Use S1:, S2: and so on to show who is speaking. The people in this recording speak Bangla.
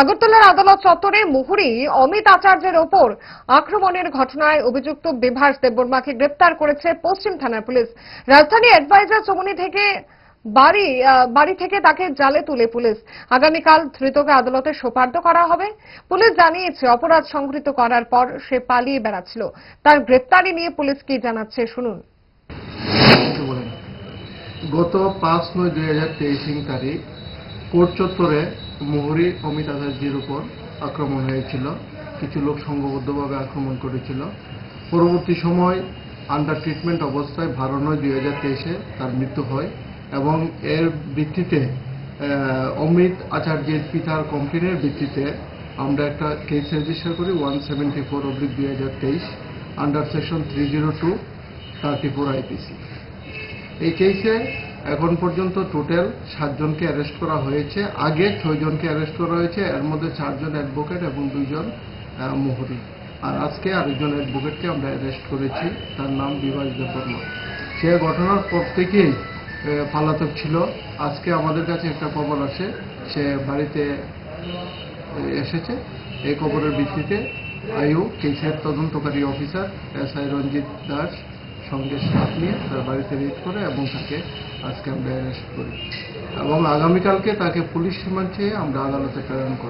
S1: আগরতলার আদালত চত্বরে মুহুরী অমিত আচার্যের ওপর আক্রমণের ঘটনায় অভিযুক্ত বিভাস দেববর্মাকে গ্রেপ্তার করেছে পশ্চিম থানার পুলিশ। রাজধানী অ্যাডভাইজার চমনি থেকে বাড়ি বাড়ি থেকে তাকে জালে তুলে পুলিশ। আগামীকাল ধৃতকে আদালতে সোপার্দ করা হবে। পুলিশ জানিয়েছে, অপরাধ সংঘটিত করার পর সে পালিয়ে বেড়াচ্ছিল। তার গ্রেপ্তারি নিয়ে পুলিশ কি জানাচ্ছে শুনুন।
S2: গত পাঁচ নয় দুই হাজার তেইশ তারিখ কোর্ট চত্বরে মুহুরী অমিত আচার্যের উপর আক্রমণ হয়েছিল। কিছু লোক সংঘবদ্ধভাবে আক্রমণ করেছিল। পরবর্তী সময় আন্ডার ট্রিটমেন্ট অবস্থায় বারো নয় দুই হাজার তেইশে তার মৃত্যু হয় এবং এর ভিত্তিতে অমিত আচার্যের পিতার কমপ্লেনের ভিত্তিতে আমরা একটা কেস রেজিস্টার করি ওয়ান সেভেন্টি ফোর অব্লিক দুই হাজার তেইশ under section three zero two thirty four IPC এই কেসে এখন পর্যন্ত টোটাল সাতজনকে অ্যারেস্ট করা হয়েছে। আগে ছয়জনকে অ্যারেস্ট করা হয়েছে। এর মধ্যে চারজন অ্যাডভোকেট এবং দুইজন মোহরি। আর আজকে আরেকজন অ্যাডভোকেটকে আমরা অ্যারেস্ট করেছি। তার নাম বিভাস দেববর্মা। সে ঘটনার পর থেকেই পালাতক ছিল। আজকে আমাদের কাছে একটা খবর আসে সে বাড়িতে এসেছে। এই খবরের ভিত্তিতে আয়ু কেসের তদন্তকারী officer S I Ranjit Das সঙ্গে সাথ নিয়ে তার বাড়িতে রেড করে এবং তাকে আজকে আমরা অ্যারেস্ট করি। এবং আগামীকালকে তাকে পুলিশ রিমান্ড চেয়ে আমরা আদালতে প্রেরণ করব